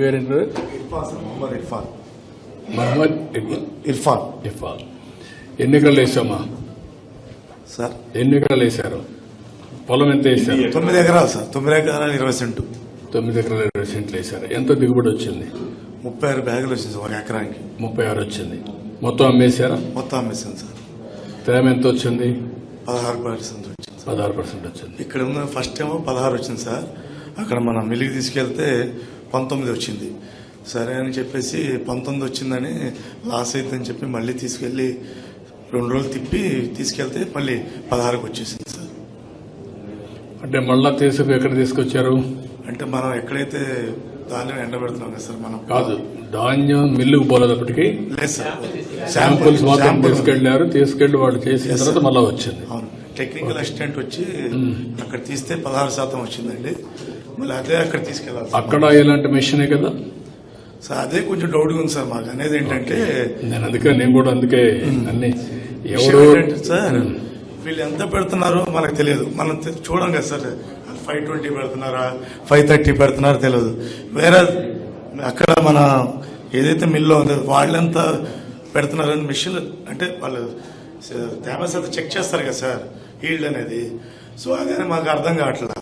పేరేంటారు Irfan sir Mohammed Irfan. Mohammed Irfan. ఇఫాల్ ఎన్నికలు వేసామా? సార్. ఎన్నికలు వేశారు? పొలం ఎంత వేశారు? తొమ్మిది ఎకరాలు సార్. తొమ్మిది ఎకరాలు ఇరవై సెంటు. తొమ్మిది ఎకరాల ఇరవై సెంట్లు వేశారు. ఎంత దిగుబడి వచ్చింది? ముప్పై ఆరు బ్యాగులు వచ్చింది సార్ ఒక ఎకరానికి. ముప్పై ఆరు వచ్చింది. మొత్తం అమ్మేశారా? మొత్తం అమ్మేసింది సార్. తేమ ఎంత వచ్చింది? పదహారు పర్సెంట్ వచ్చింది పదహారు పర్సెంట్ వచ్చింది. ఇక్కడ ఉన్న ఫస్ట్ ఏమో పదహారు వచ్చింది సార్. అక్కడ మనం మిల్లికి తీసుకెళ్తే పంతొమ్మిది వచ్చింది. సరే అని చెప్పేసి పంతొమ్మిది వచ్చిందని లాస్ అవుతుందని చెప్పి మళ్ళీ తీసుకెళ్ళి రెండు రోజులు తిప్పి తీసుకెళ్తే మళ్ళీ పదహారుకి వచ్చేసింది సార్. అంటే మళ్ళా తీసుకు ఎక్కడ తీసుకొచ్చారు? అంటే మనం ఎక్కడైతే ధాన్యం ఎండబెడుతున్నాం కదా సార్ మనం. కాదు ధాన్యం మిల్లుకు పోలేటప్పటికి లేదు సార్. శాంపుల్స్ మాత్రం తీసుకెళ్ళారు తీసుకెళ్ళి వాళ్ళు చేసిన తర్వాత మళ్ళా వచ్చింది. అవును. టెక్నికల్ అసిస్టెంట్ వచ్చి అక్కడ తీస్తే పదహారు శాతం వచ్చిందండి. మళ్ళీ అదే అక్కడ తీసుకెళ్ళాలి. అక్కడ ఇలాంటి మెషినే కదా? సార్ అదే కొంచెం డౌట్గా ఉంది సార్ మాకు. అనేది ఏంటంటే నేను అందుకే నేను కూడా అందుకే అన్ని ఎవరు సార్ వీళ్ళు ఎంత పెడుతున్నారో మనకు తెలియదు. మనం చూడం కదా సార్ ఫైవ్ ట్వంటీ పెడుతున్నారా ఫైవ్ థర్టీ పెడుతున్నారో తెలియదు. వేరే అక్కడ మన ఏదైతే మిల్లో ఉందో వాళ్ళెంత పెడుతున్నారని మిషన్ అంటే వాళ్ళు తేమ చెక్ చేస్తారు కదా సార్ ఈల్డ్ అనేది. సో అదే మాకు అర్థం కావట్లేదు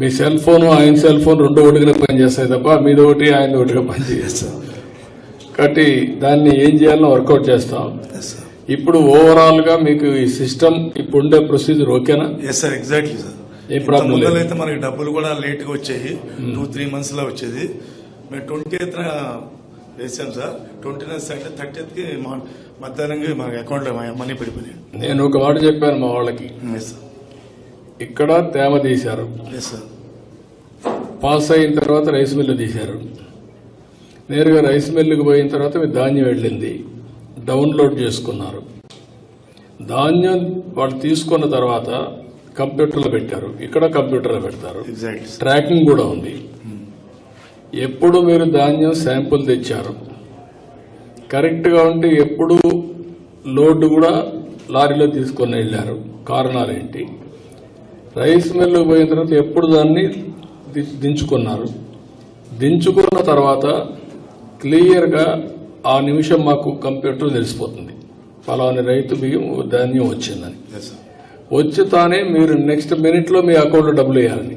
మీ సెల్ ఫోన్ ఆయన సెల్ ఫోన్ రెండు ఒకటిగా పనిచేస్తాయి తప్ప మీది ఒకటి ఆయన ఒకటిగా సార్ కాబట్టి దాన్ని ఏం చేయాలో వర్కౌట్ చేస్తాం. ఇప్పుడు ఓవరాల్గా మీకు ఈ సిస్టమ్ ఇప్పుడు ఉండే ప్రొసీజర్ ఓకేనా? ఎస్ సార్ ఎగ్జాక్ట్లీ సార్ ఏ ప్రాబ్లం లేదు. అయితే మనకి డబ్బులు కూడా లేట్గా వచ్చాయి టూ త్రీ మంత్స్లో వచ్చేది. మేము ట్వంటీ ఎయిత్ వేసాం సార్ ట్వంటీ నైన్ అంటే థర్టీ కి మధ్యాహ్నం మన అకౌంట్లో మనీ పడిపోయాయి నేను ఒక మాట చెప్పాను మా వాళ్ళకి. ఎస్ సార్ ఇక్కడ తేమ తీశారు. పాస్ అయిన తర్వాత రైస్ మిల్లు తీశారు. నేరుగా రైస్ మిల్లుకి పోయిన తర్వాత మీ ధాన్యం వెళ్ళింది. డౌన్లోడ్ చేసుకున్నారు. ధాన్యం వాళ్ళు తీసుకున్న తర్వాత కంప్యూటర్లో పెట్టారు. ఇక్కడ కంప్యూటర్లో పెడతారు. ట్రాకింగ్ కూడా ఉంది. ఎప్పుడు మీరు ధాన్యం శాంపుల్ తెచ్చారు? కరెక్ట్గా ఉంటే ఎప్పుడు లోడ్ కూడా లారీలో తీసుకొని వెళ్ళారు. కారణాలు ఏంటి? రైస్ మిల్లు పోయిన తర్వాత ఎప్పుడు దాన్ని దించుకున్నారు. దించుకున్న తర్వాత క్లియర్గా ఆ నిమిషం మాకు కంప్యూటర్ తెలిసిపోతుంది. ఫలాని రైతు బియ్యం ధాన్యం వచ్చిందని. వచ్చి తానే మీరు నెక్స్ట్ మినిట్లో మీ అకౌంట్లో డబ్బులు వేయాలని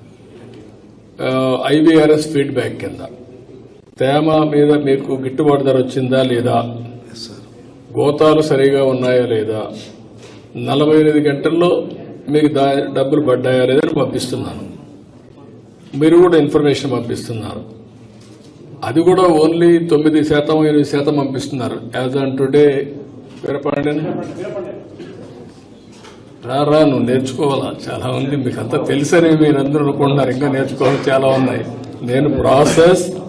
ఐబీఆర్ఎస్ ఫీడ్బ్యాక్ కింద. తేమ మీద మీకు గిట్టుబాటు ధర వచ్చిందా లేదా? గోతాలు సరిగా ఉన్నాయా లేదా? నలభై ఎనిమిది గంటల్లో మీకు దా డబ్బులు పడ్డాయా లేదా అని పంపిస్తున్నాను. మీరు కూడా ఇన్ఫర్మేషన్ పంపిస్తున్నారు. అది కూడా ఓన్లీ తొమ్మిది శాతం ఎనిమిది శాతం పంపిస్తున్నారు. As on today Veerapandian. రా రా నువ్వు నేర్చుకోవాలా? చాలా ఉంది. మీకు అంతా తెలుసని మీరు అందరూ అనుకుంటున్నారు. ఇంకా నేర్చుకోవాలి చాలా ఉన్నాయి. నేను ప్రాసెస్